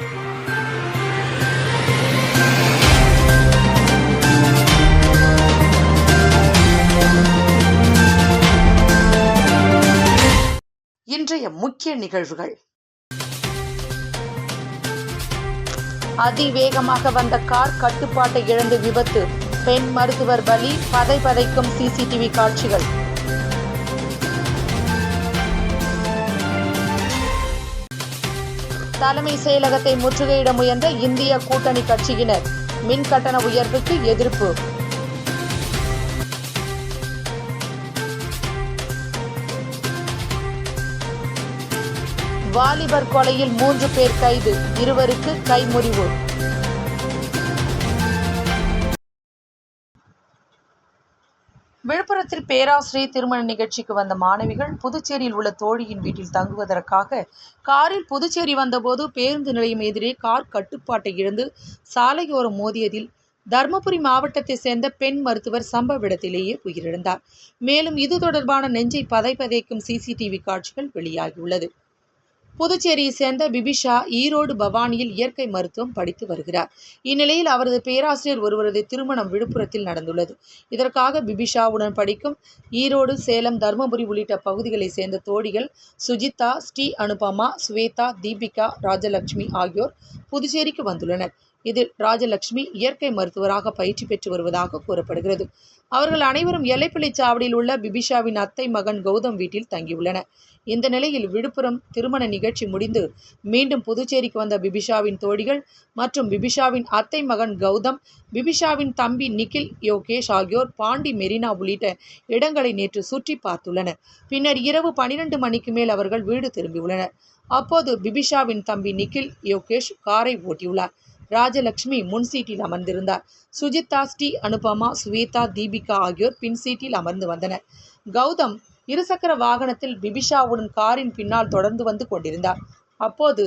இன்றைய முக்கிய நிகழ்வுகள். அதிவேகமாக வந்த கார் கட்டுப்பாட்டை இழந்து விபத்து. பெண் மருத்துவர் பலி பதை பதைக்கும் சிசிடிவி காட்சிகள். தலைமை செயலகத்தை முற்றுகையிட முயன்ற இந்திய கூட்டணி கட்சியினர். மின் கட்டண உயர்வுக்கு எதிர்ப்பு. வாலிபர் கொலையில் மூன்று பேர் கைது. இருவருக்கு கைமுறிவு விழுப்புரத்தில் பேராசிரியர் திருமண நிகழ்ச்சிக்கு வந்த மாணவிகள் புதுச்சேரியில் உள்ள தோழியின் வீட்டில் தங்குவதற்காக காரில் புதுச்சேரி வந்தபோது பேருந்து நிலையம் எதிரே கார் கட்டுப்பாட்டை இழந்து சாலையோரம் மோதியதில் தருமபுரி மாவட்டத்தை சேர்ந்த பெண் மருத்துவர் சம்பவ இடத்திலேயே உயிரிழந்தார். மேலும் இது தொடர்பான நெஞ்சை பதைபதைக்கும் சிசிடிவி காட்சிகள் வெளியாகியுள்ளது. புதுச்சேரியை சேர்ந்த பிபிஷா ஈரோடு பவானியில் இயற்கை மருத்துவம் படித்து வருகிறார். இந்நிலையில் அவரது பேராசிரியர் ஒருவரது திருமணம் விழுப்புரத்தில் நடந்துள்ளது. இதற்காக பிபிஷாவுடன் படிக்கும் ஈரோடு சேலம் தருமபுரி உள்ளிட்ட பகுதிகளைச் சேர்ந்த தோழிகள் சுஜிதா ஸ்ரீ அனுபமா ஸ்வேதா தீபிகா ராஜலட்சுமி ஆகியோர் புதுச்சேரிக்கு வந்துள்ளனர். இதில் ராஜலட்சுமி இயற்கை மருத்துவராக பயிற்சி பெற்று வருவதாக கூறப்படுகிறது. அவர்கள் அனைவரும் எல்லைப்பிள்ளை சாவடியில் உள்ள பிபிஷாவின் அத்தை மகன் கௌதம் வீட்டில் தங்கியுள்ளனர். இந்த நிலையில் விழுப்புரம் திருமண நிகழ்ச்சி முடிந்து மீண்டும் புதுச்சேரிக்கு வந்த பிபிஷாவின் தோழிகள் மற்றும் பிபிஷாவின் அத்தை மகன் கௌதம் பிபிஷாவின் தம்பி நிக்கில் யோகேஷ் ஆகியோர் பாண்டி மெரினா உள்ளிட்ட இடங்களை நேற்று சுற்றி பார்த்துள்ளனர். பின்னர் இரவு பனிரெண்டு மணிக்கு மேல் அவர்கள் வீடு திரும்பியுள்ளனர். அப்போது பிபிஷாவின் தம்பி நிக்கில் யோகேஷ் காரை ஓட்டியுள்ளார். ராஜலட்சுமி முன் சீட்டில் அமர்ந்திருந்தார். சுஜிதா ஸ்ரீ அனுபமா சுவேதா தீபிகா ஆகியோர் பின் சீட்டில் அமர்ந்து வந்தனர். கௌதம் இருசக்கர வாகனத்தில் பிபிஷாவுடன் காரின் பின்னால் தொடர்ந்து வந்து கொண்டிருந்தார். அப்போது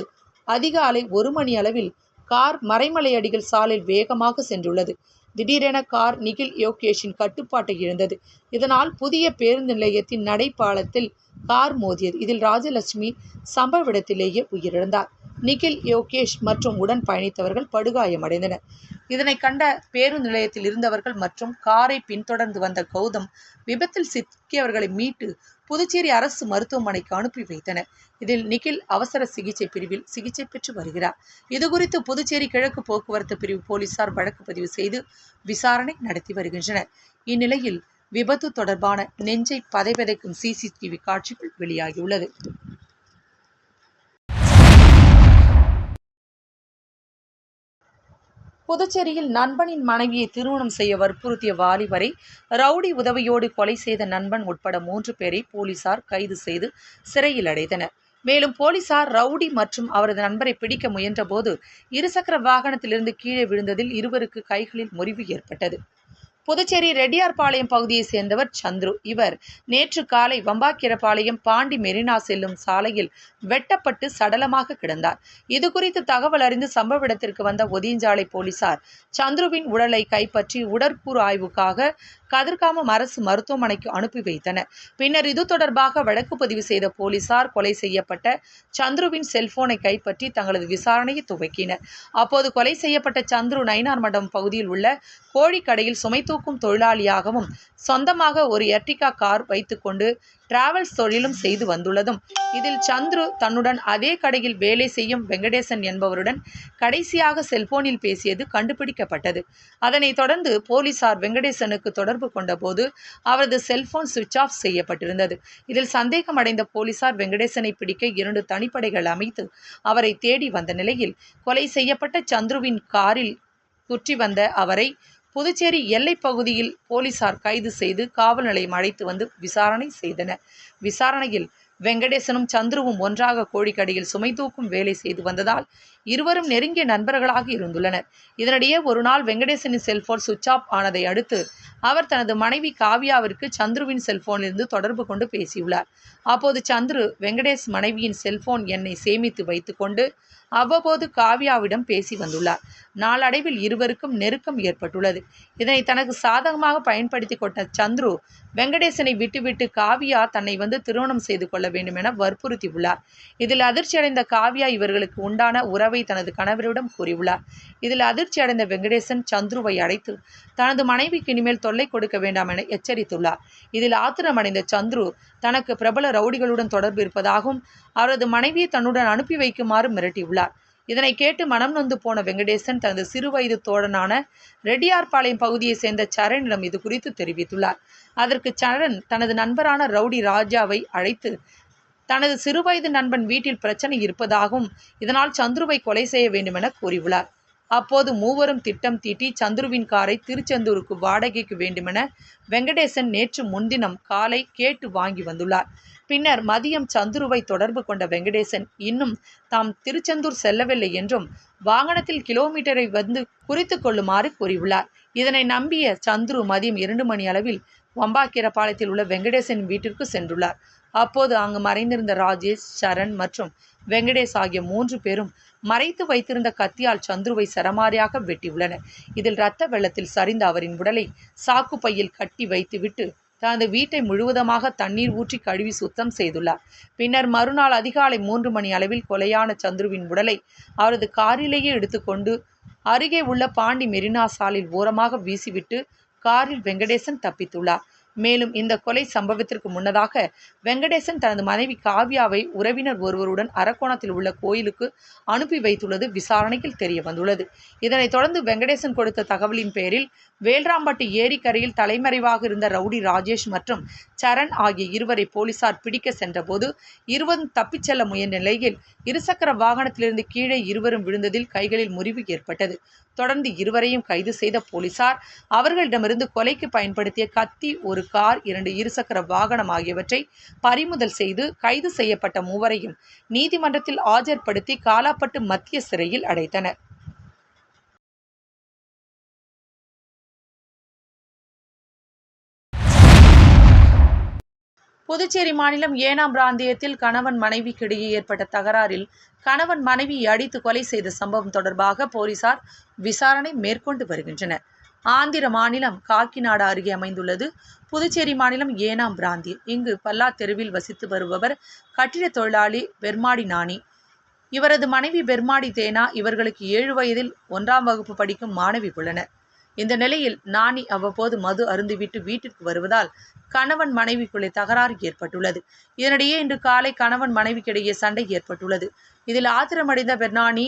அதிகாலை ஒரு மணி அளவில் கார் மறைமலையடிகள் சாலையில் வேகமாக சென்றுள்ளது. திடீரென கார் நிகில் யோகேஷின் கட்டுப்பாட்டை இழந்தது. இதனால் புதிய பேருந்து நிலையத்தின் நடைபாலத்தில் கார் மோதியது. இதில் ராஜலட்சுமி சம்பவ இடத்திலேயே உயிரிழந்தார். நிகில் யோகேஷ் மற்றும் உடன் பயணித்தவர்கள் படுகாயமடைந்தனர். இதனை கண்ட பேருந்து நிலையத்தில் இருந்தவர்கள் மற்றும் காரை பின்தொடர்ந்து வந்த கௌதம் விபத்தில் சிக்கியவர்களை மீட்டு புதுச்சேரி அரசு மருத்துவமனைக்கு அனுப்பி வைத்தனர். இதில் நிகில் அவசர சிகிச்சை பிரிவில் சிகிச்சை பெற்று வருகிறார். இதுகுறித்து புதுச்சேரி கிழக்கு போக்குவரத்து பிரிவு போலீசார் வழக்கு பதிவு செய்து விசாரணை நடத்தி வருகின்றனர். இந்நிலையில் விபத்து தொடர்பான நெஞ்சை பதைவதைக்கும் சிசிடிவி காட்சிகள் வெளியாகியுள்ளது. புதுச்சேரியில் நண்பனின் மனைவியை திருமணம் செய்ய வற்புறுத்திய வாலிபரை ரவுடி உதவியோடு கொலை செய்த நண்பன் உட்பட மூன்று பேரை போலீசார் கைது செய்து சிறையில் அடைத்தனர். மேலும் போலீசார் ரவுடி மற்றும் அவரது நண்பரை பிடிக்க முயன்றபோது இருசக்கர வாகனத்திலிருந்து கீழே விழுந்ததில் இருவருக்கு கைகளில் முறிவு ஏற்பட்டது. புதுச்சேரி ரெட்டியார்பாளையம் பகுதியைச் சேர்ந்தவர் சந்துரு. இவர் நேற்று காலை வம்பாக்கிரபாளையம் பாண்டி மெரினா செல்லும் சாலையில் வெட்டப்பட்டு சடலமாக கிடந்தார். இதுகுறித்து தகவல் அறிந்து சம்பவ இடத்திற்கு வந்த ஒதியஞ்சாலை போலீசார் சந்துருவின் உடலை கைப்பற்றி உடற்கூறு ஆய்வுக்காக கதிர்காமம் அரசு மருத்துவமனைக்கு அனுப்பி வைத்தனர். பின்னர் இது தொடர்பாக வழக்கு பதிவு செய்த போலீசார் கொலை செய்யப்பட்ட சந்துருவின் செல்போனை கைப்பற்றி தங்களது விசாரணையை துவக்கினர். அப்போது கொலை செய்யப்பட்ட சந்துரு நயினார் மடம் பகுதியில் உள்ள கோழிக்கடையில் சுமை தூக்கும் தொழிலாளியாகவும் சொந்தமாக ஒரு எர்டிகா கார் வைத்துக்கொண்டு டிராவல்ஸ் தொழிலும் செய்து வந்துள்ளதும். இதில் சந்துரு தன்னுடன் அதே கடையில் வேலை செய்யும் வெங்கடேசன் என்பவருடன் கடைசியாக செல்போனில் பேசியது கண்டுபிடிக்கப்பட்டது. அதனைத் தொடர்ந்து போலீசார் வெங்கடேசனுக்கு தொடர்பு கொண்டபோது அவரது செல்போன் சுவிட்ச் ஆஃப் செய்யப்பட்டிருந்தது. இதில் சந்தேகமடைந்த போலீசார் வெங்கடேசனை பிடிக்க இரண்டு தனிப்படைகள் அமைத்து அவரை தேடி வந்த நிலையில் கொலை செய்யப்பட்ட சந்துருவின் காரில் சுற்றி வந்த அவரை புதுச்சேரி எல்லைப் பகுதியில் போலீசார் கைது செய்து காவல் நிலையம் அழைத்து வந்து விசாரணை செய்தனர். விசாரணையில் வெங்கடேசனும் சந்துருவும் ஒன்றாக கோழிக்கடையில் சுமை தூக்கும் வேலை செய்து வந்ததால் இருவரும் நெருங்கிய நண்பர்களாக இருந்துள்ளனர். இதனிடையே ஒரு நாள் வெங்கடேசனின் செல்போன் சுவிட்ச் ஆஃப் ஆனதை அடுத்து அவர் தனது மனைவி காவியாவிற்கு சந்துருவின் செல்போனிலிருந்து தொடர்பு கொண்டு பேசியுள்ளார். அப்போது சந்துரு வெங்கடேஷ் மனைவியின் செல்போன் எண்ணை சேமித்து வைத்துக்கொண்டு அவ்வப்போது காவியாவிடம் பேசி வந்துள்ளார். நாளடைவில் இருவருக்கும் நெருக்கம் ஏற்பட்டுள்ளது. இதனை தனக்கு சாதகமாக பயன்படுத்தி கொண்ட சந்துரு வெங்கடேசனை விட்டுவிட்டு காவியா தன்னை வந்து திருமணம் செய்து கொள்ள வேண்டும் என வற்புறுத்தியுள்ளார். இதில் அதிர்ச்சியடைந்த காவியா இவர்களுக்கு உண்டான உறவை தனது கணவரிடம் கூறியுள்ளார். இதில் அதிர்ச்சி அடைந்த வெங்கடேசன் சந்துருவை அழைத்து தனது மனைவிக்கு இனிமேல் தொல்லை கொடுக்க வேண்டாம் என எச்சரித்துள்ளார். இதில் ஆத்திரமடைந்த சந்துரு தனக்கு பிரபல ரவுடிகளுடன் தொடர்பு இருப்பதாகவும் அவரது மனைவியை தன்னுடன் அனுப்பி வைக்குமாறு மிரட்டியுள்ளார். இதனை கேட்டு மனம் நொந்து போன வெங்கடேசன் தனது சிறுவயது தோழனான ரெட்டியார்பாளையம் பகுதியைச் சேர்ந்த சரணிடம் இது குறித்து தெரிவித்துள்ளார். அதற்கு சரண் தனது நண்பரான ரவுடி ராஜாவை அழைத்து தனது சிறுவயது நண்பன் வீட்டில் பிரச்சனை இருப்பதாகவும் இதனால் சந்துருவை கொலை செய்ய வேண்டுமென கூறியுள்ளார். அப்போது மூவரும் திட்டம் தீட்டி சந்துருவின் காரை திருச்செந்தூருக்கு வாடகைக்கு வேண்டுமென வெங்கடேசன் நேற்று முன்தினம் காலை கேட்டு வாங்கி வந்துள்ளார். பின்னர் மதியம் சந்துருவை தொடர்பு கொண்ட வெங்கடேசன் இன்னும் தாம் திருச்செந்தூர் செல்லவில்லை என்றும் வாகனத்தில் கிலோமீட்டரை வந்து குறித்து கொள்ளுமாறு கூறியுள்ளார். இதனை நம்பிய சந்துரு மதியம் இரண்டு மணி அளவில் வம்பாக்கீரப்பாளையத்தில் உள்ள வெங்கடேசன் வீட்டிற்கு சென்றுள்ளார். அப்போது அங்கு மறைந்திருந்த ராஜேஷ் சரண் மற்றும் வெங்கடேஷ் ஆகிய மூன்று பேரும் மறைத்து வைத்திருந்த கத்தியால் சந்துருவை சரமாரியாக வெட்டியுள்ளனர். இதில் இரத்த வெள்ளத்தில் சரிந்த அவரின் உடலை சாக்கு பையில் கட்டி வைத்துவிட்டு தனது வீட்டை முழுவதுமாக தண்ணீர் ஊற்றி கழுவி சுத்தம் செய்துள்ளார். பின்னர் மறுநாள் அதிகாலை மூன்று மணி அளவில் கொலையான சந்துருவின் உடலை அவரது காரிலேயே எடுத்துக்கொண்டு அருகே உள்ள பாண்டி மெரினா சாலில் ஓரமாக வீசிவிட்டு காரில் வெங்கடேசன் தப்பித்துள்ளார். மேலும் இந்த கொலை சம்பவத்திற்கு முன்னதாக வெங்கடேசன் தனது மனைவி காவ்யாவை உறவினர் ஒருவருடன் அரக்கோணத்தில் உள்ள கோயிலுக்கு அனுப்பி வைத்துள்ளது விசாரணையில் தெரிய வந்துள்ளது. இதனைத் தொடர்ந்து வெங்கடேசன் கொடுத்த தகவலின் பேரில் வேல்ராம்பட்டு ஏரிக்கரையில் தலைமறைவாக இருந்த ரவுடி ராஜேஷ் மற்றும் சரண் ஆகிய இருவரை போலீசார் பிடிக்க சென்றபோது இருவரும் தப்பிச் செல்ல முயன்ற நிலையில் இருசக்கர வாகனத்திலிருந்து கீழே இருவரும் விழுந்ததில் கைகளில் முறிவு ஏற்பட்டது. தொடர்ந்து இருவரையும் கைது செய்த போலீசார் அவர்களிடமிருந்து கொலைக்கு பயன்படுத்திய கத்தி ஒரு கார் இரண்டு இருசக்கர வாகனம் ஆகியவற்றை பறிமுதல் செய்து கைது செய்யப்பட்ட மூவரையும் நீதிமன்றத்தில் ஆஜர்படுத்தி காலாப்பட்டு மத்திய சிறையில் அடைத்தனர். புதுச்சேரி மாநிலம் ஏனாம் பிராந்தியத்தில் கணவன் மனைவிக்கிடையே ஏற்பட்ட தகராறில் கணவன் மனைவியை அடித்து கொலை செய்த சம்பவம் தொடர்பாக போலீசார் விசாரணை மேற்கொண்டு வருகின்றனர். ஆந்திர மாநிலம் காக்கிநாடா அருகே அமைந்துள்ளது புதுச்சேரி மாநிலம் ஏனாம் பிராந்தியம். இங்கு பல்லா தெருவில் வசித்து வருபவர் கட்டிட தொழிலாளி பெர்மாடி நாணி. இவரது மனைவி பெர்மாடி தேனா இவர்களுக்கு ஏழு வயதில் ஒன்றாம் வகுப்பு படிக்கும் மாணவி உள்ளனர். இந்த நிலையில் நாணி அவ்வப்போது மது அருந்திவிட்டு வீட்டிற்கு வருவதால் கணவன் மனைவிக்குள்ளே தகராறு ஏற்பட்டுள்ளது. இதனிடையே இன்று காலை கணவன் மனைவிக்கிடையே சண்டை ஏற்பட்டுள்ளது. இதில் ஆத்திரமடைந்த பெர்னானி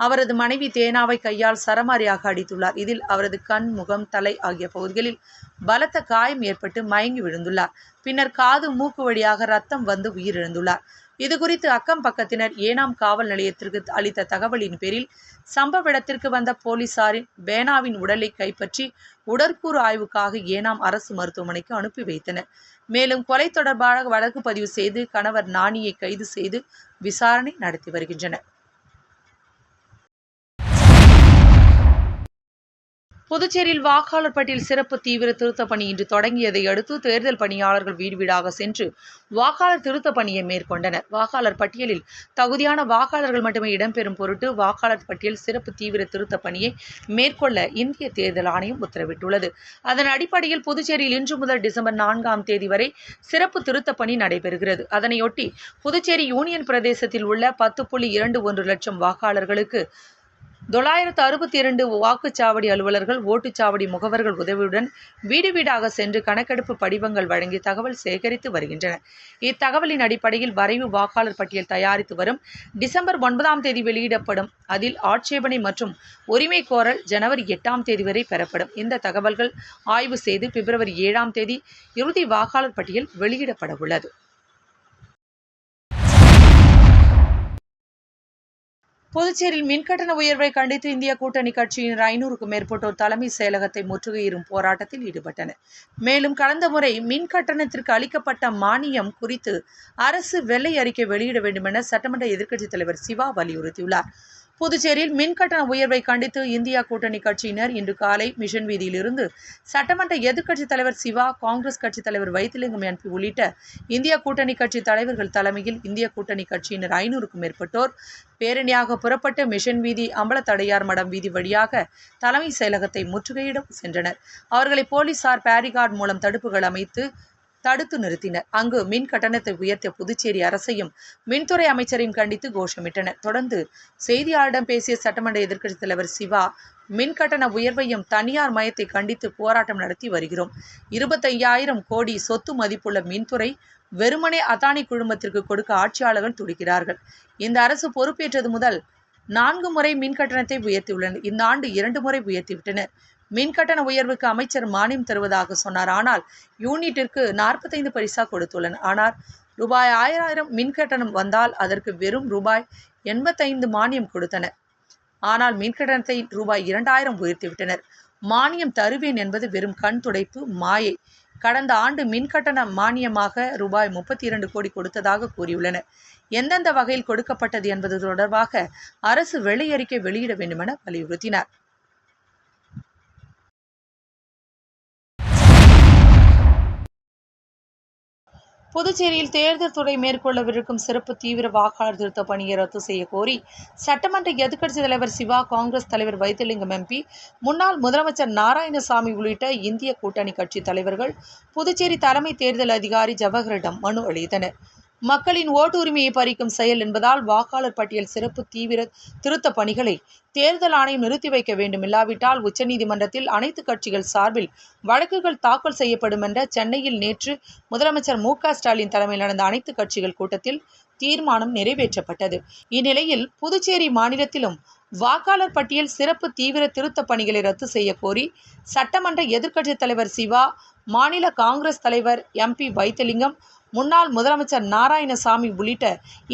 அவரது மனைவி தேனாவை கையால் சரமாரியாக அடித்துள்ளார். இதில் அவரது கண் முகம் தலை ஆகிய பகுதிகளில் பலத்த காயம் ஏற்பட்டு மயங்கி விழுந்துள்ளார். பின்னர் காது மூக்கு வழியாக ரத்தம் வந்து உயிரிழந்துள்ளார். இதுகுறித்து அக்கம் பக்கத்தினர் ஏனாம் காவல் நிலையத்திற்கு அளித்த தகவலின் பேரில் சம்பவ இடத்திற்கு வந்த போலீசாரின் பேனாவின் உடலை கைப்பற்றி உடற்கூறு ஆய்வுக்காக ஏனாம் அரசு மருத்துவமனைக்கு அனுப்பி வைத்தனர். மேலும் கொலை தொடர்பாக வழக்கு பதிவு செய்து கணவர் நாணியை கைது செய்து விசாரணை நடத்தி வருகின்றனர். புதுச்சேரியில் வாக்காளர் பட்டியல் சிறப்பு தீவிர திருத்தப் பணி இன்று தொடங்கியதை அடுத்து தேர்தல் பணியாளர்கள் வீடு வீடாக சென்று வாக்காளர் திருத்தப் பணியை மேற்கொண்டனர். வாக்காளர் பட்டியலில் தகுதியான வாக்காளர்கள் மட்டுமே இடம்பெறும் பொருட்டு வாக்காளர் பட்டியல் சிறப்பு தீவிர திருத்தப் பணியை மேற்கொள்ள இந்திய தேர்தல் ஆணையம் உத்தரவிட்டுள்ளது. அதன் அடிப்படையில் புதுச்சேரியில் இன்று முதல் டிசம்பர் நான்காம் தேதி வரை சிறப்பு திருத்தப் பணி நடைபெறுகிறது. அதனையொட்டி புதுச்சேரி யூனியன் பிரதேசத்தில் உள்ள பத்து புள்ளி இரண்டு ஒன்று லட்சம் வாக்காளர்களுக்கு தொள்ளாயிரத்து அறுபத்தி இரண்டு வாக்குச்சாவடி அலுவலர்கள் ஓட்டுச்சாவடி முகவர்கள் உதவியுடன் வீடு வீடாக சென்று கணக்கெடுப்பு படிவங்கள் வழங்கி தகவல் சேகரித்து வருகின்றனர் இத்தகவலின் அடிப்படையில் வரைவு வாக்காளர் பட்டியல் தயாரித்து வரும் டிசம்பர் ஒன்பதாம் தேதி வெளியிடப்படும். அதில் ஆட்சேபனை மற்றும் உரிமை கோரல் ஜனவரி எட்டாம் தேதி வரை பெறப்படும். இந்த தகவல்கள் ஆய்வு செய்து பிப்ரவரி ஏழாம் தேதி இறுதி வாக்காளர் பட்டியல் வெளியிடப்பட உள்ளது புதுச்சேரியில் மின்கட்டண உயர்வை கண்டித்து இந்திய கூட்டணி கட்சியின் ஐநூறுக்கும் மேற்பட்டோர் தலைமை செயலகத்தை முற்றுகையிடும் போராட்டத்தில் ஈடுபட்டனர். மேலும் கடந்த முறை மின் கட்டணத்திற்கு அளிக்கப்பட்ட மானியம் குறித்து அரசு வெள்ளை அறிக்கை வெளியிட வேண்டும் என சட்டமன்ற எதிர்க்கட்சித் தலைவர் சிவா வலியுறுத்தியுள்ளார். புதுச்சேரியில் மின்கட்டண உயர்வை கண்டித்து இந்தியா கூட்டணி கட்சியினர் இன்று காலை மிஷன் வீதியிலிருந்து சட்டமன்ற எதிர்க்கட்சித் தலைவர் சிவா காங்கிரஸ் கட்சித் தலைவர் வைத்திலிங்கம் எம்பி உள்ளிட்ட இந்தியா கூட்டணி கட்சி தலைவர்கள் தலைமையில் இந்திய கூட்டணி கட்சியினர் ஐநூறுக்கும் மேற்பட்டோர் பேரணியாக புறப்பட்டு மிஷன் வீதி அம்பலத்தடையார் மடம் வீதி வழியாக தலைமை செயலகத்தை முற்றுகையிடம் சென்றனர். அவர்களை போலீசார் பேரிகார்டு மூலம் தடுப்புகள் அமைத்து தடுத்து நிறுத்தினர். அங்கு மின் கட்டணத்தை உயர்த்திய புதுச்சேரி அரசையும் மின்துறை அமைச்சரையும் கண்டித்து கோஷமிட்டனர். தொடர்ந்து செய்தியாளரிடம் பேசிய சட்டமன்ற எதிர்க்கட்சித் தலைவர் சிவா மின் கட்டண உயர்வையும் தனியார் மயத்தை கண்டித்து போராட்டம் நடத்தி வருகிறோம். இருபத்தையாயிரம் கோடி சொத்து மதிப்புள்ள மின்துறை வெறுமனே அதானி குழுமத்திற்கு கொடுக்க ஆட்சியாளர்கள் துடிக்கிறார்கள். இந்த அரசு பொறுப்பேற்றது முதல் நான்கு முறை மின் கட்டணத்தை உயர்த்தியுள்ளனர். இந்த ஆண்டு இரண்டு முறை உயர்த்திவிட்டனர். மின் கட்டண உயர்வுக்கு அமைச்சர் மானியம் தருவதாக சொன்னார். ஆனால் யூனிட்டிற்கு நாற்பத்தைந்து பைசா கொடுத்துள்ளனர் ஆனால் ரூபாய் ஆயிரம் மின்கட்டணம் வந்தால் அதற்கு வெறும் ரூபாய் எண்பத்தைந்து மானியம் கொடுத்தனர் ஆனால் மின் கட்டணத்தை ரூபாய் இரண்டாயிரம் உயர்த்திவிட்டனர். மானியம் தருவேன் என்பது வெறும் கண் துடைப்பு மாயை. கடந்த ஆண்டு மின் கட்டண மானியமாக ரூபாய் முப்பத்தி இரண்டு கோடி கொடுத்ததாக கூறியுள்ளனர் எந்தெந்த வகையில் கொடுக்கப்பட்டது என்பது தொடர்பாக அரசு வெளியறிக்கை வெளியிட வேண்டுமென வலியுறுத்தினார். புதுச்சேரியில் தேர்தல் துறை மேற்கொள்ளவிருக்கும் சிறப்பு தீவிர வாக்காளர் திருத்த பணியை ரத்து செய்ய கோரி சட்டமன்ற எதிர்க்கட்சித் தலைவர் சிவா காங்கிரஸ் தலைவர் வைத்திலிங்கம் எம்பி முன்னாள் முதலமைச்சர் நாராயணசாமி உள்ளிட்ட இந்திய கூட்டணி கட்சி தலைவர்கள் புதுச்சேரி தலைமை தேர்தல் அதிகாரி ஜவஹரிடம் மனு அளித்தனர். மக்களின் ஓட்டுரிமையை பறிக்கும் செயல் என்பதால் வாக்காளர் பட்டியல் சிறப்பு தீவிர திருத்த பணிகளை தேர்தல் ஆணையம் நிறுத்தி வைக்க வேண்டும். இல்லாவிட்டால் உச்சநீதிமன்றத்தில் அனைத்து கட்சிகள் சார்பில் வழக்குகள் தாக்கல் செய்யப்படும் என்ற சென்னையில் நேற்று முதலமைச்சர் மு ஸ்டாலின் தலைமையில் நடந்த அனைத்து கட்சிகள் கூட்டத்தில் தீர்மானம் நிறைவேற்றப்பட்டது. இந்நிலையில் புதுச்சேரி மாநிலத்திலும் வாக்காளர் பட்டியல் சிறப்பு தீவிர திருத்த பணிகளை ரத்து செய்ய கோரி சட்டமன்ற எதிர்க்கட்சித் தலைவர் சிவா மாநில காங்கிரஸ் தலைவர் எம்பி வைத்திலிங்கம் முன்னாள் முதலமைச்சர் நாராயணசாமி உள்ளிட்ட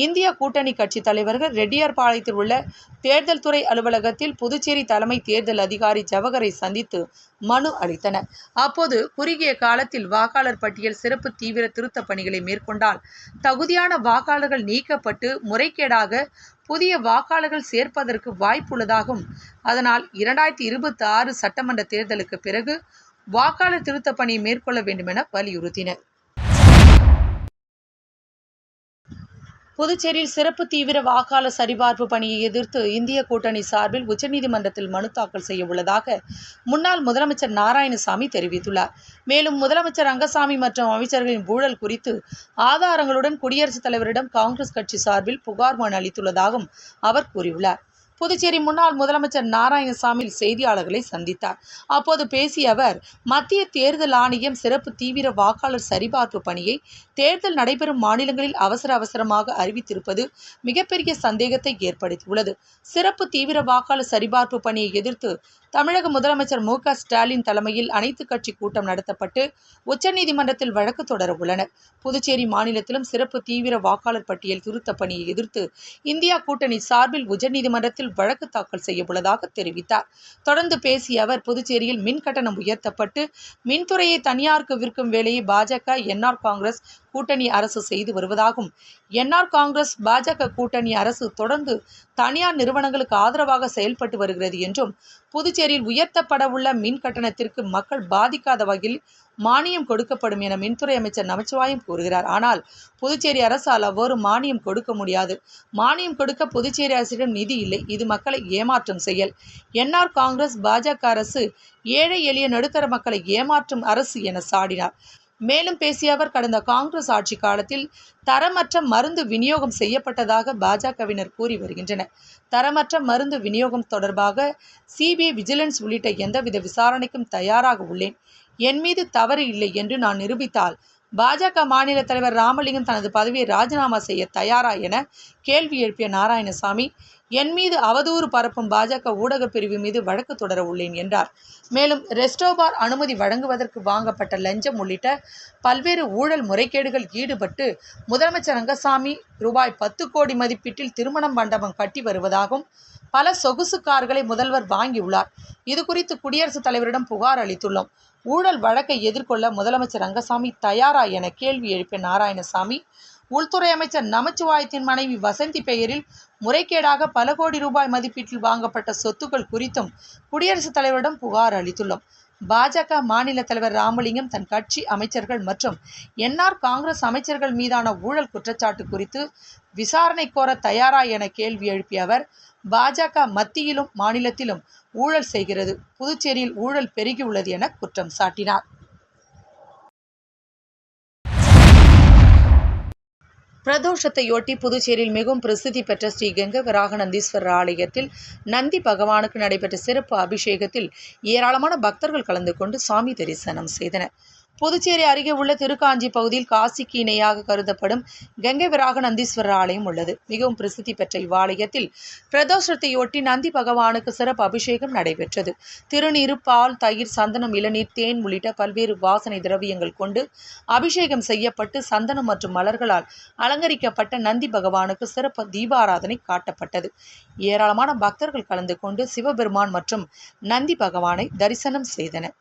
இந்திய கூட்டணி கட்சி தலைவர்கள் ரெட்டியார்பாளையத்தில் உள்ள தேர்தல் துறை அலுவலகத்தில் புதுச்சேரி தலைமை தேர்தல் அதிகாரி ஜவஹரை சந்தித்து மனு அளித்தனர். அப்போது குறுகிய காலத்தில் வாக்காளர் பட்டியல் சிறப்பு தீவிர திருத்த பணிகளை மேற்கொண்டால் தகுதியான வாக்காளர்கள் நீக்கப்பட்டு முறைகேடாக புதிய வாக்காளர்கள் சேர்ப்பதற்கு வாய்ப்புள்ளதாகவும் அதனால் இரண்டாயிரத்தி இருபத்தி ஆறு சட்டமன்ற தேர்தலுக்கு பிறகு வாக்காளர் திருத்த பணியை மேற்கொள்ள வேண்டுமென வலியுறுத்தினர். புதுச்சேரியில் சிறப்பு தீவிர வாக்காளர் சரிபார்ப்பு பணியை எதிர்த்து இந்திய கூட்டணி சார்பில் உச்சநீதிமன்றத்தில் மனு தாக்கல் செய்ய உள்ளதாக முன்னாள் முதலமைச்சர் நாராயணசாமி தெரிவித்துள்ளார். மேலும் முதலமைச்சர் ரங்கசாமி மற்றும் அமைச்சர்களின் ஊழல் குறித்து ஆதாரங்களுடன் குடியரசுத் தலைவரிடம் காங்கிரஸ் கட்சி சார்பில் புகார் மனு அளித்துள்ளதாகவும் அவர் கூறியுள்ளார். புதுச்சேரி முன்னாள் முதலமைச்சர் நாராயணசாமி செய்தியாளர்களை சந்தித்தார். அப்போது பேசிய அவர் மத்திய தேர்தல் ஆணையம் சிறப்பு தீவிர வாக்காளர் சரிபார்ப்பு பணியை தேர்தல் நடைபெறும் மாநிலங்களில் அவசர அவசரமாக அறிவித்திருப்பது மிகப்பெரிய சந்தேகத்தை ஏற்படுத்தியுள்ளது. சிறப்பு தீவிர வாக்காளர் சரிபார்ப்பு பணியை எதிர்த்து தமிழக முதலமைச்சர் மு ஸ்டாலின் தலைமையில் அனைத்து கட்சி கூட்டம் நடத்தப்பட்டு உச்சநீதிமன்றத்தில் வழக்கு தொடர உள்ளனர். புதுச்சேரி மாநிலத்திலும் சிறப்பு தீவிர வாக்காளர் பட்டியல் திருத்த பணியை எதிர்த்து இந்தியா கூட்டணி சார்பில் உச்சநீதிமன்றத்தில் வழக்கு தாக்கல் செய்ய உள்ளதாக தெரிவித்தார். தொடர்ந்து பேசிய அவர் புதுச்சேரியில் மின் கட்டணம் உயர்த்தப்பட்டு மின்துறையை தனியாருக்கு விற்கும் வேலையை பாஜக என்ஆர் காங்கிரஸ் கூட்டணி அரசு செய்து வருவதாகவும் என்ஆர் காங்கிரஸ் பாஜக கூட்டணி அரசு தொடர்ந்து தனியார் நிறுவனங்களுக்கு ஆதரவாக செயல்பட்டு வருகிறது என்றும் புதுச்சேரியில் உயர்த்தப்படவுள்ள மின் கட்டணத்திற்கு மக்கள் பாதிக்காத வகையில் மானியம் கொடுக்கப்படும் என மின்துறை அமைச்சர் நமச்சிவாயம் கூறுகிறார். ஆனால் புதுச்சேரி அரசால் அவ்வாறு மானியம் கொடுக்க முடியாது. மானியம் கொடுக்க புதுச்சேரி அரசிடம் நிதி இல்லை. இது மக்களை ஏமாற்றும் செயல். என்ஆர் காங்கிரஸ் பாஜக அரசு ஏழை எளிய நடுத்தர மக்களை ஏமாற்றும் அரசு என சாடினார். மேலும் பேசிய அவர் கடந்த காங்கிரஸ் ஆட்சி காலத்தில் தரமற்ற மருந்து விநியோகம் செய்யப்பட்டதாக பாஜகவினர் கூறி வருகின்றனர். தரமற்ற மருந்து விநியோகம் தொடர்பாக சிபிஐ விஜிலன்ஸ் உள்ளிட்ட எந்தவித விசாரணைக்கும் தயாராக உள்ளேன். என் மீது தவறு இல்லை என்று நான் நிரூபித்தால் பாஜக மாநில தலைவர் ராமலிங்கம் தனது பதவியை ராஜினாமா செய்ய தயாரா என கேள்வி எழுப்பிய நாராயணசாமி என் மீது அவதூறு பரப்பும் பாஜக ஊடக பிரிவு மீது வழக்கு தொடர உள்ளேன் என்றார். மேலும் ரெஸ்டோபார் அனுமதி வழங்குவதற்கு வாங்கப்பட்ட லஞ்சம் உள்ளிட்ட பல்வேறு ஊழல் முறைகேடுகள் ஈடுபட்டு முதலமைச்சர் ரங்கசாமி ரூபாய் பத்து கோடி மதிப்பீட்டில் திருமணம் மண்டபம் கட்டி வருவதாகவும் பல சொகுசு கார்களை முதல்வர் வாங்கியுள்ளார். இது குறித்து குடியரசுத் தலைவரிடம் புகார் அளித்துள்ளோம். ஊழல் வழக்கை எதிர்கொள்ள முதலமைச்சர் ரங்கசாமி தயாரா என கேள்வி எழுப்பிய நாராயணசாமி உள்துறை அமைச்சர் நமச்சிவாயத்தின் மனைவி வசந்தி பெயரில் முறைகேடாக பல கோடி ரூபாய் மதிப்பீட்டில் வாங்கப்பட்ட சொத்துக்கள் குறித்தும் குடியரசுத் தலைவரிடம் புகார் அளித்துள்ளோம். பாஜக மாநில தலைவர் ராமலிங்கம் தன் கட்சி அமைச்சர்கள் மற்றும் என்ஆர் காங்கிரஸ் அமைச்சர்கள் மீதான ஊழல் குற்றச்சாட்டு குறித்து விசாரணை கோர தயாரா என கேள்வி எழுப்பிய அவர் பாஜக மத்தியிலும் மாநிலத்திலும் ஊழல் செய்கிறது புதுச்சேரியில் ஊழல் பெருகியுள்ளது என குற்றம் சாட்டினார். பிரதோஷத்தையொட்டி புதுச்சேரியில் மிகவும் பிரசித்தி பெற்ற ஸ்ரீ கங்க வராகநந்தீஸ்வரர் ஆலயத்தில் நந்தி பகவானுக்கு நடைபெற்ற சிறப்பு அபிஷேகத்தில் ஏராளமான பக்தர்கள் கலந்து கொண்டு சாமி தரிசனம் செய்தனர். புதுச்சேரி அருகே உள்ள திருக்காஞ்சி பகுதியில் காசிக்கு இணையாக கருதப்படும் கங்கை விராக நந்தீஸ்வரர் ஆலயம் உள்ளது. மிகவும் பிரசித்தி பெற்ற இவ்வாலயத்தில் பிரதோஷத்தையொட்டி நந்தி பகவானுக்கு சிறப்பு அபிஷேகம் நடைபெற்றது. திருநீரு பால் தயிர் சந்தனம் இளநீர் தேன் உள்ளிட்ட பல்வேறு வாசனை திரவியங்கள் கொண்டு அபிஷேகம் செய்யப்பட்டு சந்தனம் மற்றும் மலர்களால் அலங்கரிக்கப்பட்ட நந்தி பகவானுக்கு சிறப்பு தீபாராதனை காட்டப்பட்டது. ஏராளமான பக்தர்கள் கலந்து கொண்டு சிவபெருமான் மற்றும் நந்தி பகவானை தரிசனம் செய்தனர்.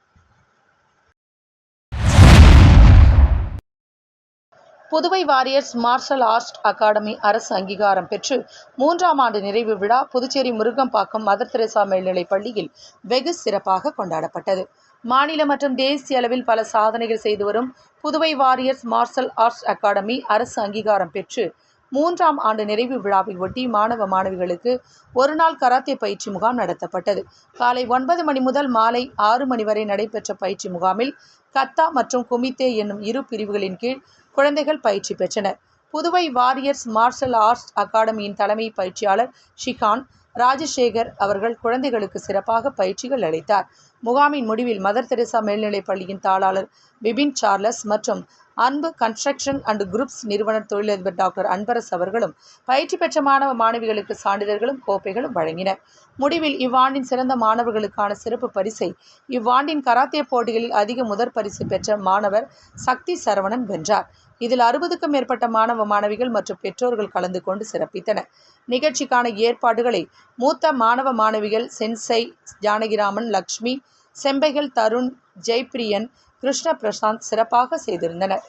Puduvai warriors martial arts academy அரசு அங்கீகாரம் பெற்று மூன்றாம் ஆண்டு நிறைவு விழா புதுச்சேரி முருகம்பாக்கம் மதர் தெரேசா மேல்நிலைப் பள்ளியில் வெகு சிறப்பாக கொண்டாடப்பட்டது. மாநில மற்றும் தேசிய அளவில் பல சாதனைகள் செய்து வரும் Puduvai warriors martial arts academy அரசு அங்கீகாரம் பெற்று மூன்றாம் ஆண்டு நிறைவு விழாவை ஒட்டி மாணவ மாணவிகளுக்கு ஒருநாள் கராத்தே பயிற்சி முகாம் நடத்தப்பட்டது. காலை ஒன்பது மணி முதல் மாலை ஆறு மணி வரை நடைபெற்ற பயிற்சி முகாமில் கத்தா மற்றும் குமித்தே என்னும் இரு பிரிவுகளின் கீழ் குழந்தைகள் பயிற்சி பெற்றனர். புதுவை வாரியர்ஸ் மார்ஷல் ஆர்ட்ஸ் அகாடமியின் தலைமை பயிற்சியாளர் ஷிகான் ராஜசேகர் அவர்கள் குழந்தைகளுக்கு சிறப்பாக பயிற்சிகள் அளித்தார். முகாமின் முடிவில் மதர் தெரேசா மேல்நிலைப் பள்ளியின் தாளாளர் பிபின் சார்லஸ் மற்றும் அன்பு கன்ஸ்ட்ரக்ஷன் அண்ட் குரூப்ஸ் நிறுவனர் தொழிலதிபர் டாக்டர் அன்பரஸ் அவர்களும் பயிற்சி பெற்ற மாணவ மாணவிகளுக்கு சான்றிதழ்களும் கோப்பைகளும் வழங்கினர். முடிவில் இவ்வாண்டின் சிறந்த மாணவர்களுக்கான சிறப்பு பரிசை இவ்வாண்டின் கராத்தே போட்டிகளில் அதிக முதற் பரிசு பெற்ற மாணவர் சக்தி சரவணன் வென்றார். இதில் அறுபதுக்கும் மேற்பட்ட மாணவ மாணவிகள் மற்றும் பெற்றோர்கள் கலந்து கொண்டு சிறப்பித்தனர் நிகழ்ச்சிக்கான ஏற்பாடுகளை மூத்த மாணவ மாணவிகள் சென்சை ஜானகிராமன் லக்ஷ்மி செம்பைகள் தருண் ஜெய்பிரியன் கிருஷ்ண பிரசாந்த் சிறப்பாக செய்திருந்தனர்.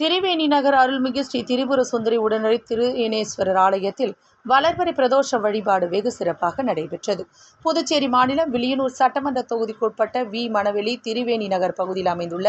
திரிவேணி நகர் அருள்மிகு ஸ்ரீ திரிபுர சுந்தரி உடனடி திருஏனேஸ்வரர் ஆலயத்தில் வளர்பறை பிரதோஷ வழிபாடு வெகு சிறப்பாக நடைபெற்றது. புதுச்சேரி மாநிலம் வில்லியனூர் சட்டமன்ற தொகுதிக்குட்பட்ட வி. மணவெளி திரிவேணி நகர் பகுதியில் அமைந்துள்ள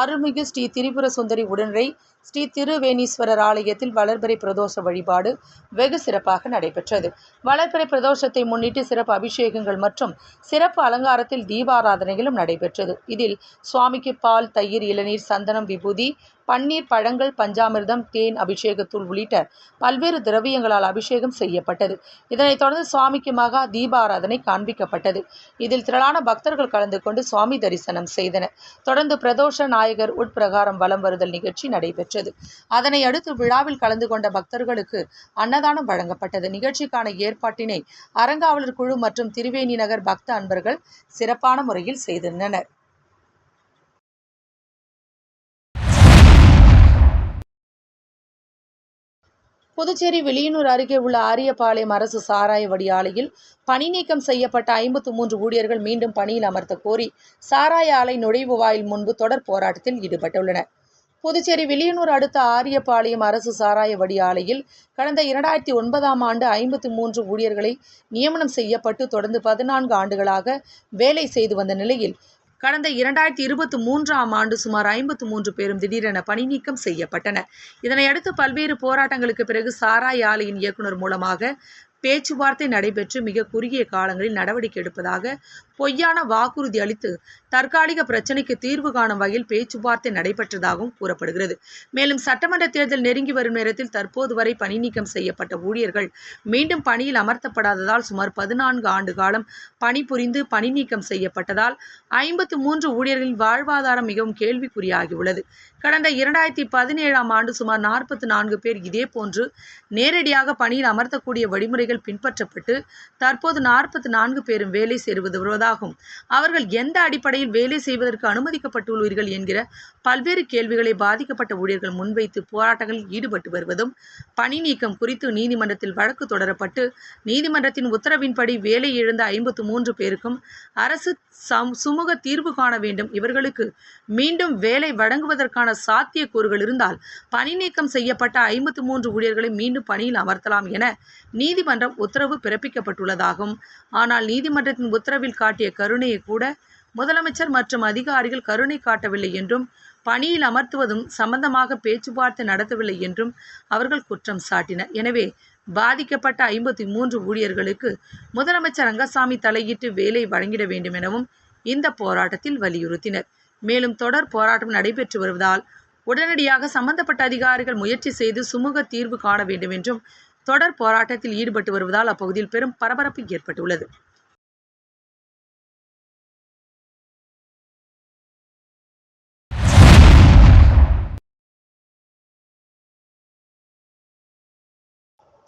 அருள்மிகு ஸ்ரீ திரிபுர சுந்தரி உடனரை ஸ்ரீ திருவேணீஸ்வரர் ஆலயத்தில் வளர்பிறை பிரதோஷ வழிபாடு வெகு சிறப்பாக நடைபெற்றது. வளர்பிறை பிரதோஷத்தை முன்னிட்டு சிறப்பு அபிஷேகங்கள் மற்றும் சிறப்பு அலங்காரத்தில் தீபாராதனைகளும் நடைபெற்றது. இதில் சுவாமிக்கு பால் தயிர் இளநீர் சந்தனம் விபூதி பன்னீர் பழங்கள் பஞ்சாமிர்தம் தேன் அபிஷேகத்தூள் உள்ளிட்ட பல்வேறு திரவியங்களால் அபிஷேகம் செய்யப்பட்டது. இதனைத் தொடர்ந்து சுவாமிக்கு மகா தீபாராதனை காண்பிக்கப்பட்டது. இதில் திரளான பக்தர்கள் கலந்து கொண்டு சுவாமி தரிசனம் செய்தனர். தொடர்ந்து பிரதோஷ நாயகர் உட்பிரகாரம் வலம் வருதல் நிகழ்ச்சி நடைபெற்றது. அதனை அடுத்து விழாவில் கலந்து கொண்ட பக்தர்களுக்கு அன்னதானம் வழங்கப்பட்டது. நிகழ்ச்சிக்கான ஏற்பாட்டினை அறங்காவலர் குழு மற்றும் திருவேணி நகர் பக்த அன்பர்கள் சிறப்பான முறையில் செய்திருந்தனர். புதுச்சேரி வெளியனூர் அருகே உள்ள ஆரியபாளையம் அரசு சாராய வடியாலையில் பணி நீக்கம் செய்யப்பட்ட ஐம்பத்து மூன்று ஊழியர்கள் மீண்டும் பணியில் அமர்த்த கோரி சாராய ஆலை நுழைவு வாயில் முன்பு தொடர் போராட்டத்தில் ஈடுபட்டுள்ளனர். புதுச்சேரி வெளியனூர் அடுத்த ஆரியபாளையம் அரசு சாராய வடி ஆலையில் கடந்த இரண்டாயிரத்தி ஒன்பதாம் ஆண்டு ஐம்பத்தி மூன்று ஊழியர்களை நியமனம் செய்யப்பட்டு தொடர்ந்து பதினான்கு ஆண்டுகளாக வேலை செய்து வந்த நிலையில் கடந்த இரண்டாயிரத்தி இருபத்தி மூன்றாம் ஆண்டு சுமார் ஐம்பத்து மூன்று பேரும் திடீரென பணி நீக்கம் செய்யப்பட்டனர் இதனையடுத்து பல்வேறு போராட்டங்களுக்கு பிறகு சாராய் ஆலையின் இயக்குனர் மூலமாக பேச்சுவார்த்தை நடைபெற்று மிக குறுகிய காலங்களில் நடவடிக்கை எடுப்பதாக பொய்யான வாக்குறுதி அளித்து தற்காலிக பிரச்சினைக்கு தீர்வு காணும் வகையில் பேச்சுவார்த்தை நடைபெற்றதாகவும் கூறப்படுகிறது. மேலும் சட்டமன்ற தேர்தல் நெருங்கி வரும் நேரத்தில் தற்போது வரை பணி நீக்கம் செய்யப்பட்ட ஊழியர்கள் மீண்டும் பணியில் அமர்த்தப்படாததால் சுமார் பதினான்கு ஆண்டு காலம் பணிபுரிந்து பணி நீக்கம் செய்யப்பட்டதால் ஐம்பத்து மூன்று ஊழியர்களின் வாழ்வாதாரம் மிகவும் கேள்விக்குறியாகியுள்ளது. கடந்த இரண்டாயிரத்தி பதினேழாம் ஆண்டு சுமார் நாற்பத்தி நான்கு பேர் இதேபோன்று நேரடியாக பணியில் அமர்த்தக்கூடிய வழிமுறைகள் பின்பற்றப்பட்டு தற்போது நாற்பத்தி நான்கு பேரும் வேலை சேருவது வருவதாகும் அவர்கள் எந்த அடிப்படையில் வேலை செய்வதற்கு அனுமதிக்கப்பட்டுள்ளீர்கள் என்கிற பல்வேறு கேள்விகளை பாதிக்கப்பட்ட ஊழியர்கள் முன்வைத்து போராட்டங்களில் ஈடுபட்டு வருவதும் பணி நீக்கம் குறித்து நீதிமன்றத்தில் வழக்கு தொடரப்பட்டு நீதிமன்றத்தின் உத்தரவின்படி வேலை இழந்த ஐம்பத்து மூன்று பேருக்கும் அரசு சம் சுமூக தீர்வு காண வேண்டும். இவர்களுக்கு மீண்டும் வேலை வழங்குவதற்கான சாத்தியக்கூறுகள் இருந்தால் பணி நீக்கம் செய்யப்பட்ட ஐம்பத்து மூன்று ஊழியர்களை மீண்டும் பணியில் அமர்த்தலாம் என நீதிமன்றம் உத்தரவு பிறப்பிக்கப்பட்டுள்ளதாகும். ஆனால் நீதிமன்றத்தின் உத்தரவில் காட்டி காட்டிய கருணையை கூட முதலமைச்சர் மற்றும் அதிகாரிகள் கருணை காட்டவில்லை என்றும் பணியில் அமர்த்துவதும் சம்பந்தமாக பேச்சுவார்த்தை நடத்தவில்லை என்றும் அவர்கள் குற்றம் சாட்டினர். எனவே பாதிக்கப்பட்ட ஐம்பத்தி மூன்று ஊழியர்களுக்கு முதலமைச்சர் ரங்கசாமி தலையிட்டு வேலை வழங்கிட வேண்டும் எனவும் இந்த போராட்டத்தில் வலியுறுத்தினர். மேலும் தொடர் போராட்டம் நடைபெற்று வருவதால் உடனடியாக சம்பந்தப்பட்ட அதிகாரிகள் முயற்சி செய்து சுமூக தீர்வு காண வேண்டும் என்றும் தொடர் போராட்டத்தில் ஈடுபட்டு வருவதால் அப்பகுதியில் பெரும் பரபரப்பு ஏற்பட்டுள்ளது.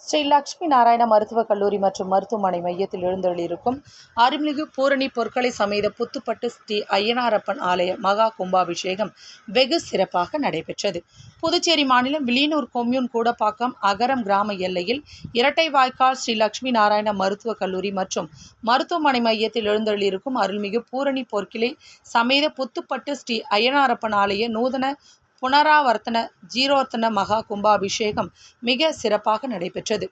ஸ்ரீ லக்ஷ்மி நாராயண மருத்துவக் கல்லூரி மற்றும் மருத்துவமனை மையத்தில் எழுந்தொழியிருக்கும் அருள்மிகு பூரணி பொற்களை சமேத புத்துப்பட்டு ஸ்ரீ ஐயனாரப்பன் ஆலய மகா கும்பாபிஷேகம் வெகு சிறப்பாக நடைபெற்றது. புதுச்சேரி மாநிலம் விலியனூர் கொம்யூன் கூடப்பாக்கம் அகரம் கிராம எல்லையில் இரட்டை வாய்க்கால் ஸ்ரீ லக்ஷ்மி நாராயண மருத்துவக் கல்லூரி மற்றும் மருத்துவமனை மையத்தில் எழுந்தொழியிருக்கும் அருள்மிகு பூரணி பொற்கிளை சமேத புத்துப்பட்டு ஸ்ரீ ஐயனாரப்பன் ஆலய நூதன புனராவர்த்தன ஜீரோர்த்தன மகா கும்பாபிஷேகம் மிக சிறப்பாக நடைபெற்றது.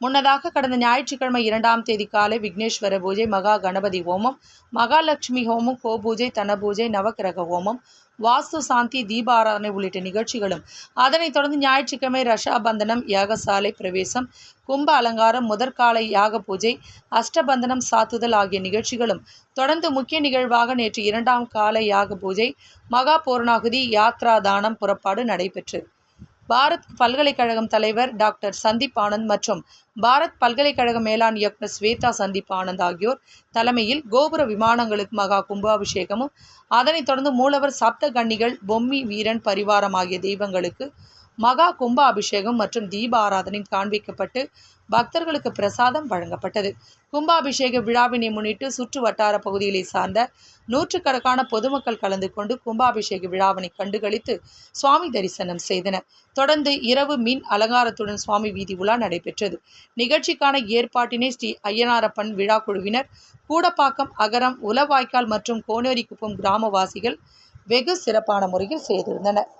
முன்னதாக கடந்த ஞாயிற்றுக்கிழமை இரண்டாம் தேதி காலை விக்னேஸ்வர பூஜை மகா கணபதி ஹோமம் மகாலட்சுமி ஹோமம் கோபூஜை தனபூஜை நவக்கிரக ஹோமம் வாஸ்து சாந்தி தீபாராதனை உள்ளிட்ட நிகழ்ச்சிகளும். அதனைத் தொடர்ந்து ஞாயிற்றுக்கிழமை ரஷாபந்தனம் யாகசாலை பிரவேசம் கும்ப அலங்காரம் முதற்காலை யாக பூஜை அஷ்டபந்தனம் சாத்துதல் ஆகிய நிகழ்ச்சிகளும். தொடர்ந்து முக்கிய நிகழ்வாக நேற்று இரண்டாம் கால யாக பூஜை மகா பூர்ணாகுதி யாத்ரா தானம் புறப்பாடு நடைபெற்றது பாரத் பல்கலைக்கழகம் தலைவர் டாக்டர் சந்தீப் ஆனந்த் மற்றும் பாரத் பல்கலைக்கழக மேலாண் இயக்குனர் ஸ்வேதா சந்தீப் ஆனந்த் ஆகியோர் தலைமையில் கோபுர விமானங்களுக்கு மகா கும்பாபிஷேகமும் அதனைத் தொடர்ந்து மூலவர் சப்த கன்னிகள் பொம்மி வீரன் பரிவாரம் ஆகிய தெய்வங்களுக்கு மகா கும்ப அபிஷேகம் மற்றும் தீப ஆராதனை காண்பிக்கப்பட்டு பக்தர்களுக்கு பிரசாதம் வழங்கப்பட்டது. கும்பாபிஷேக விழாவினை முன்னிட்டு சுற்று வட்டார பகுதிகளை சார்ந்த நூற்றுக்கணக்கான பொதுமக்கள் கலந்து கொண்டு கும்பாபிஷேக விழாவினை கண்டுகளித்து சுவாமி தரிசனம் செய்தனர். தொடர்ந்து இரவு மின் அலங்காரத்துடன் சுவாமி வீதி உலா நடைபெற்றது. நிகழ்ச்சிக்கான ஏற்பாட்டினை ஸ்ரீ ஐயனாரப்பன் விழா குழுவினர் கூடப்பாக்கம் அகரம் உலவாய்க்கால் மற்றும் கோனேரிக்குப்பம் கிராமவாசிகள் வெகு சிறப்பான முறையில் செய்திருந்தனர்.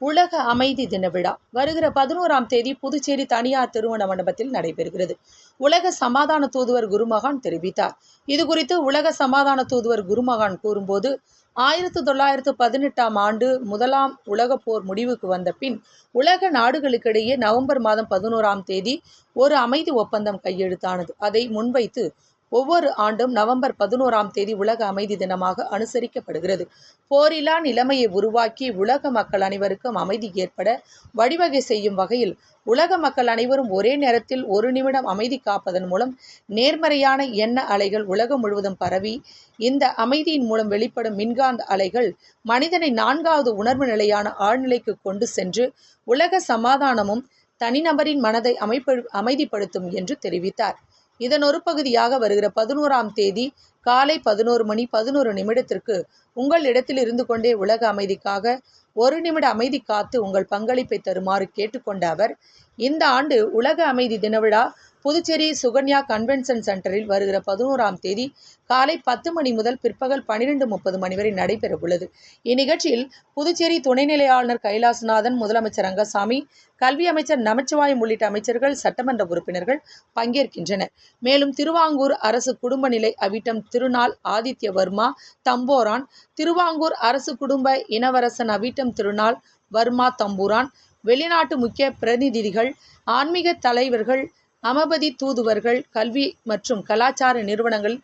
உலக அமைதி தின விழா வருகிற பதினோராம் தேதி புதுச்சேரி தனியார் திருமண மண்டபத்தில் நடைபெறுகிறது. உலக சமாதான தூதுவர் குருமகான் தெரிவித்தார். இதுகுறித்து உலக சமாதான தூதுவர் குருமகான் கூறும்போது ஆயிரத்து தொள்ளாயிரத்து பதினெட்டாம் ஆண்டு முதலாம் உலகப் போர் முடிவுக்கு வந்த பின் உலக நாடுகளுக்கிடையே நவம்பர் மாதம் பதினோராம் தேதி ஒரு அமைதி ஒப்பந்தம் கையெழுத்தானது. அதை முன்வைத்து ஒவ்வொரு ஆண்டும் நவம்பர் பதினோராம் தேதி உலக அமைதி தினமாக அனுசரிக்கப்படுகிறது. போரிலா நிலைமையை உருவாக்கி உலக மக்கள் அனைவருக்கும் அமைதி ஏற்பட வழிவகை செய்யும் வகையில் உலக மக்கள் அனைவரும் ஒரே நேரத்தில் ஒரு நிமிடம் அமைதி காப்பதன் மூலம் நேர்மறையான எண்ண அலைகள் உலகம் முழுவதும் பரவி இந்த அமைதியின் மூலம் வெளிப்படும் மின்காந்த அலைகள் மனிதனை நான்காவது உணர்வு நிலையான ஆழ்நிலைக்கு கொண்டு சென்று உலக சமாதானமும் தனிநபரின் மனதை அமைப்பு அமைதிப்படுத்தும் என்று தெரிவித்தார். இதன் ஒரு பகுதியாக வருகிற பதினோராம் தேதி காலை பதினோரு மணி பதினோரு நிமிடத்திற்கு உங்கள் இடத்தில் இருந்து கொண்டே உலக அமைதிக்காக ஒரு நிமிட அமைதி காத்து உங்கள் பங்களிப்பை தருமாறு கேட்டுக்கொண்ட அவர் இந்த ஆண்டு உலக அமைதி தினவிழா புதுச்சேரி சுகன்யா கன்வென்ஷன் சென்டரில் வருகிற பதினோராம் தேதி காலை பத்து மணி முதல் பிற்பகல் பனிரெண்டு முப்பது மணி வரை நடைபெறவுள்ளது. இந்நிகழ்ச்சியில் புதுச்சேரி துணைநிலை ஆளுநர் கைலாசநாதன் முதலமைச்சர் ரங்கசாமி கல்வி அமைச்சர் நமச்சிவாயம் உள்ளிட்ட அமைச்சர்கள் சட்டமன்ற உறுப்பினர்கள் பங்கேற்கின்றனர். மேலும் திருவாங்கூர் அரசு குடும்ப நிலை அவிட்டம் திருநாள் ஆதித்ய வர்மா தம்போரான் திருவாங்கூர் அரசு குடும்ப இனவரசன் அவிட்டம் திருநாள் வர்மா தம்பூரான் வெளிநாட்டு முக்கிய பிரதிநிதிகள் ஆன்மீக தலைவர்கள் அமபதி தூதுவர்கள் கல்வி மற்றும் கலாச்சார நிறுவனங்கள்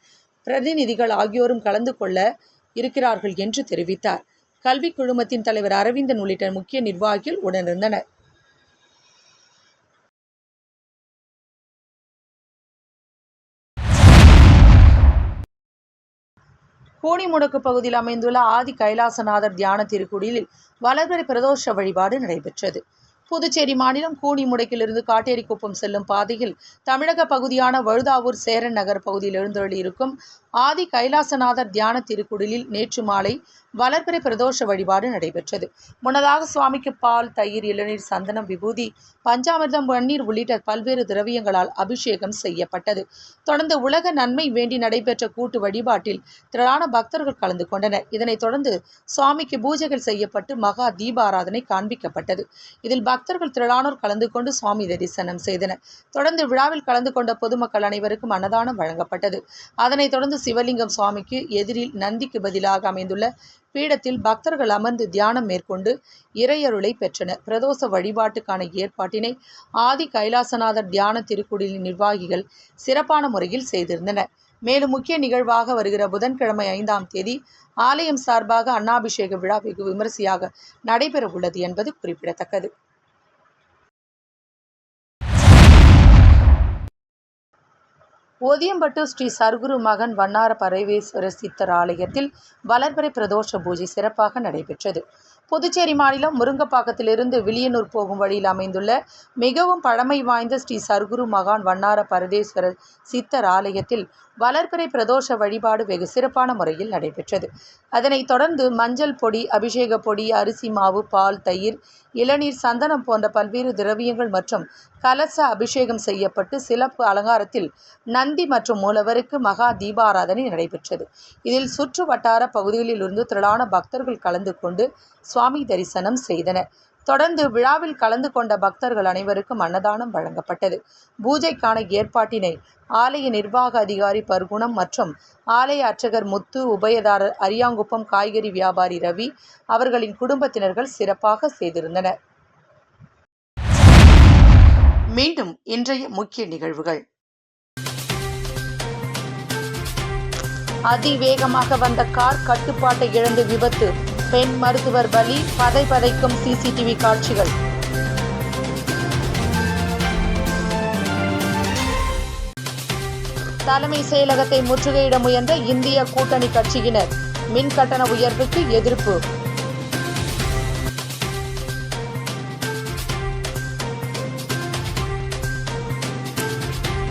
பிரதிநிதிகள் ஆகியோரும் கலந்து கொள்ள இருக்கிறார்கள் என்று தெரிவித்தார். கல்வி குழுமத்தின் தலைவர் அரவிந்தன் உள்ளிட்ட முக்கிய நிர்வாகிகள் உடனிருந்தனர். கோணிமுடக்கு பகுதியில் அமைந்துள்ள ஆதி கைலாசநாதர் தியான திருக்குடியில் வளர்பிறை பிரதோஷ வழிபாடு நடைபெற்றது. புதுச்சேரி மாநிலம் கூனிமுடைக்கிலிருந்து காட்டேரிக்குப்பம் செல்லும் பாதையில் தமிழக பகுதியான வழுதாவூர் சேரன் நகர் பகுதியில் எழுந்தொழியிருக்கும் ஆதி கைலாசநாதர் தியான திருக்குடிலில் நேற்று மாலை வளர்பிறை பிரதோஷ வழிபாடு நடைபெற்றது. முன்னதாக சுவாமிக்கு பால் தயிர் இளநீர் சந்தனம் விபூதி பஞ்சாமிர்தம் வண்ணீர் உள்ளிட்ட பல்வேறு திரவியங்களால் அபிஷேகம் செய்யப்பட்டது. தொடர்ந்து உலக நன்மை வேண்டி நடைபெற்ற கூட்டு வழிபாட்டில் திரளான பக்தர்கள் கலந்து கொண்டனர். இதனைத் தொடர்ந்து சுவாமிக்கு பூஜைகள் செய்யப்பட்டு மகா தீபாராதனை காண்பிக்கப்பட்டது. இதில் பக்தர்கள் திரளானோர் கலந்து கொண்டு சுவாமி தரிசனம் செய்தனர். தொடர்ந்து விழாவில் கலந்து கொண்ட பொதுமக்கள் அனைவருக்கும் அன்னதானம் வழங்கப்பட்டது. அதனைத் தொடர்ந்து சிவலிங்கம் சுவாமிக்கு எதிரில் நந்திக்கு பதிலாக அமைந்துள்ள பீடத்தில் பக்தர்கள் அமர்ந்து தியானம் மேற்கொண்டு இறையருளை பெற்றனர். பிரதோஷ வழிபாட்டுக்கான ஏற்பாட்டினை ஆதி கைலாசநாதர் தியான திருக்குடிலின் நிர்வாகிகள் சிறப்பான முறையில் செய்திருந்தனர். மேலும் முக்கிய நிகழ்வாக வருகிற புதன்கிழமை ஐந்தாம் தேதி ஆலயம் சார்பாக அன்னாபிஷேக விழா வெகு விமரிசையாக நடைபெற உள்ளது என்பது குறிப்பிடத்தக்கது. ஓதியம்பட்டு ஸ்ரீ சர்க்குரு மகன் வண்ணார பரவேஸ்வர சித்தர் ஆலயத்தில் வளர்பிறை பிரதோஷ பூஜை சிறப்பாக நடைபெற்றது. புதுச்சேரி மாநிலம் முருங்கப்பாக்கத்திலிருந்து வில்லியனூர் போகும் வழியில் அமைந்துள்ள மிகவும் பழமை வாய்ந்த ஸ்ரீ சர்க்குரு மகான் வண்ணார பரதேஸ்வரர் சித்தர் ஆலயத்தில் வளர்பிறை பிரதோஷ வழிபாடு வெகு சிறப்பான முறையில் நடைபெற்றது. அதனைத் தொடர்ந்து மஞ்சள் பொடி அபிஷேக பொடி அரிசி மாவு பால் தயிர் இளநீர் சந்தனம் போன்ற பல்வேறு திரவியங்கள் மற்றும் கலச அபிஷேகம் செய்யப்பட்டு சிலப்பு அலங்காரத்தில் நந்தி மற்றும் மூலவருக்கு மகா தீபாராதனை நடைபெற்றது. இதில் சுற்று வட்டார பகுதிகளில் இருந்து திரளான பக்தர்கள் கலந்து கொண்டு சுவாமி தரிசனம் செய்தனர். தொடர்ந்து விழாவில் கலந்து கொண்ட பக்தர்கள் அனைவருக்கும் அன்னதானம் வழங்கப்பட்டது. பூஜைக்கான ஏற்பாட்டினை ஆலய நிர்வாக அதிகாரி பர்குணம் மற்றும் ஆலய அர்ச்சகர் முத்து உபயதாரர் அரியாங்குப்பம் காய்கறி வியாபாரி ரவி அவர்களின் குடும்பத்தினர்கள் சிறப்பாக செய்திருந்தனர். மீண்டும் இன்றைய முக்கிய நிகழ்வுகள். அதிவேகமாக வந்த கார் கட்டுப்பாட்டை இழந்து விபத்து. பெண் மருத்துவர் பலி பதை பதைக்கும் சிசிடிவி காட்சிகள். தலைமை செயலகத்தை முற்றுகையிட முயன்ற இந்திய கூட்டணி கட்சியினர் மின் கட்டண உயர்வுக்கு எதிர்ப்பு.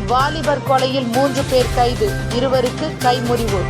வாலிபர் கொலையில் மூன்று பேர் கைது இருவருக்கு கைமுறிவு